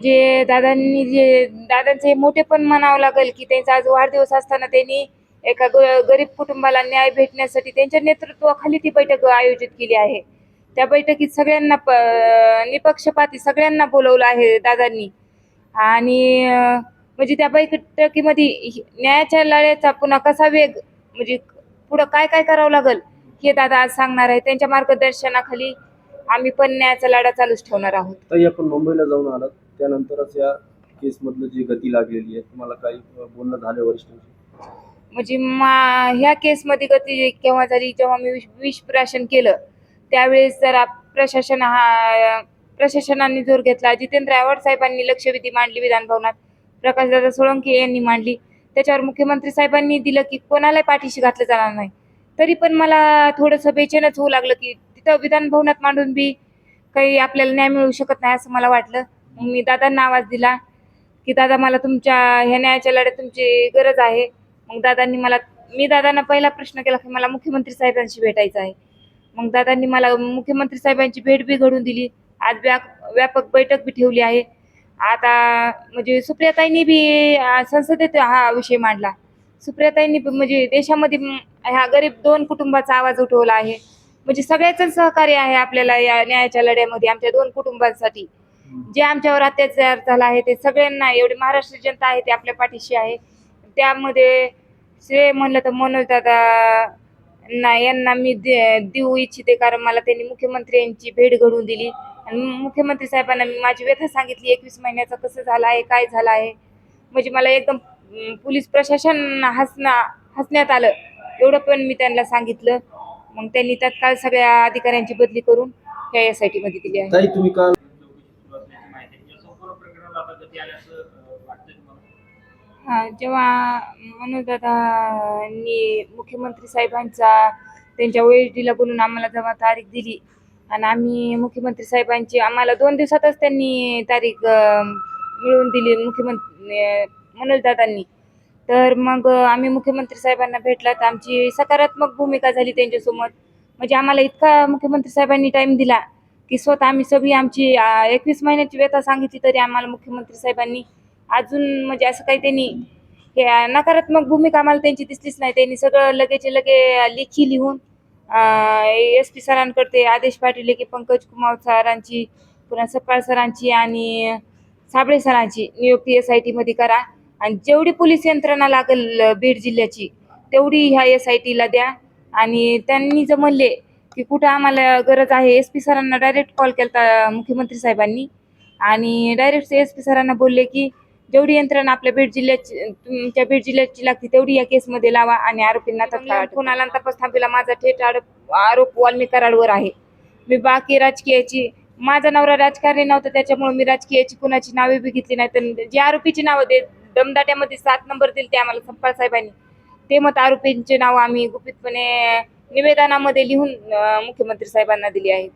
जे दादांनी जे दादांचे मोठे पण म्हणावं लागेल की त्यांचा आज वाढदिवस असताना त्यांनी एका ग- गरीब कुटुंबाला न्याय भेटण्यासाठी त्यांच्या नेतृत्वाखाली ती बैठक आयोजित केली आहे. त्या बैठकीत सगळ्यांना प- निपक्षपाती सगळ्यांना बोलवलं आहे दादांनी. आणि म्हणजे त्या बैठकीमध्ये न्यायाच्या लढ्याचा पुन्हा कसा वेग म्हणजे पुढं काय काय करावं लागेल हे दादा आज सांगणार आहे त्यांच्या मार्गदर्शनाखाली आम्ही पण न्यायाचा लढा चालूच ठेवणार आहोत. आपण मुंबईला जाऊन आलात. त्यानंतरच या केसमधलं जी गती लागलेली आहे तुम्हाला काही बोलणं झालं वरिष्ठांशी? म्हणजे मा ह्या केसमध्ये गती केव्हा झाली जेव्हा मी विष प्राशन केलं त्यावेळेस जरा प्रशासन हा प्रशासनाने जोर घेतला जितेंद्र आव्हाड साहेबांनी लक्षवेधी मांडली विधानभवनात प्रकाशदादा सोळंके यांनी मांडली त्याच्यावर मुख्यमंत्री साहेबांनी दिलं की कोणालाही पाठीशी घातलं जाणार नाही. तरी पण मला थोडंसं बेचैनच होऊ लागलं की तिथं विधानभवनात मांडून बी काही आपल्याला न्याय मिळू शकत नाही असं मला वाटलं. मग मी दादांना आवाज दिला की दादा मला तुमच्या ह्या न्यायाच्या लढ्यात तुमची गरज आहे. मग दादांनी मला मी दादांना पहिला प्रश्न केला की मला मुख्यमंत्री साहेबांशी भेटायचं आहे. मग दादांनी मला मुख्यमंत्री साहेबांची भेट बी घडून दिली. आज व्याप व्यापक बैठक बी ठेवली आहे. आता म्हणजे सुप्रियाताईंनी बी संसदेत हा विषय मांडला. सुप्रियाताईंनी म्हणजे देशामध्ये ह्या गरीब दोन कुटुंबाचा आवाज उठवला आहे. म्हणजे सगळ्याच सहकार्य आहे आपल्याला या न्यायाच्या लढ्यामध्ये आमच्या दोन कुटुंबांसाठी. जे आमच्यावर अत्याचार झाला आहे ते सगळ्यांना एवढी महाराष्ट्र जनता आहे ते आपल्या पाठीशी आहे. त्यामध्ये श्रेय म्हणलं तर मनोज दादा ना यांना मी दे- देऊ इच्छिते कारण मला त्यांनी मुख्यमंत्री यांची भेट घडवून दिली. आणि मुख्यमंत्री साहेबांना मी माझी व्यथा सांगितली एकवीस महिन्याचा कसं झालं आहे काय झालं आहे. म्हणजे मला एकदम अं, पोलीस प्रशासन हसना हसण्यात आलं. एवढं पण मी त्यांना सांगितलं. मग त्यांनी तत्काळ सगळ्या अधिकाऱ्यांची बदली करून ह्या एस आय टी मध्ये दिली आहे. ताई तुम्ही काल जेव्हा मनोजदादांनी मुख्यमंत्री साहेबांचा त्यांच्या ओएसडीला बोलून आम्हाला जेव्हा तारीख दिली आणि आम्ही मुख्यमंत्री साहेबांची आम्हाला दोन दिवसातच त्यांनी तारीख मिळवून दिली मुख्यमंत्री मनोजदादांनी. तर मग आम्ही मुख्यमंत्री साहेबांना भेटला तर आमची सकारात्मक भूमिका झाली त्यांच्यासोबत. म्हणजे आम्हाला इतका मुख्यमंत्री साहेबांनी टाईम दिला. की स्वतः आम्ही सगळी आमची एकवीस महिन्याची व्यथा सांगितली तरी आम्हाला मुख्यमंत्री साहेबांनी अजून म्हणजे असं काही त्यांनी हे नकारात्मक भूमिका आम्हाला त्यांची दिसलीच नाही. त्यांनी सगळं लगेच लगे लेखी लिहून एस पी सरांकडे आदेश पाठवले की पंकज कुमार सरांची पुन्हा सपकाळ सरांची आणि साबळे सरांची नियुक्ती एस आय टीमध्ये करा. आणि जेवढी पोलीस यंत्रणा लागेल बीड जिल्ह्याची तेवढी ह्या एस आय टीला द्या. आणि त्यांनी जर की कुठं आम्हाला गरज आहे एस पी सरांना डायरेक्ट कॉल केला मुख्यमंत्री साहेबांनी. आणि डायरेक्ट एस पी सरांना बोलले की जेवढी यंत्रणा आपल्या बीड जिल्ह्याची तुमच्या बीड जिल्ह्याची लागते तेवढी या केसमध्ये लावा आणि आरोपींना तत्काळ कोणाला तपास थांबीला माझा थेट आरोप आरोप वाल्मी कराडवर आहे. मी बाकी राजकीयाची माझा नवरा राजकारणी नव्हता त्याच्यामुळे मी राजकीयाची कुणाची नावे बी घेतली नाही. तर जी आरोपीची नावं दे दमदाट्यामध्ये सात नंबर दिले ते आम्हाला संपाळ साहेबांनी. ते मत आरोपींचे नाव आम्ही गुपितपणे निवेदनामध्ये लिहून मुख्यमंत्री साहेबांना दिली आहेत.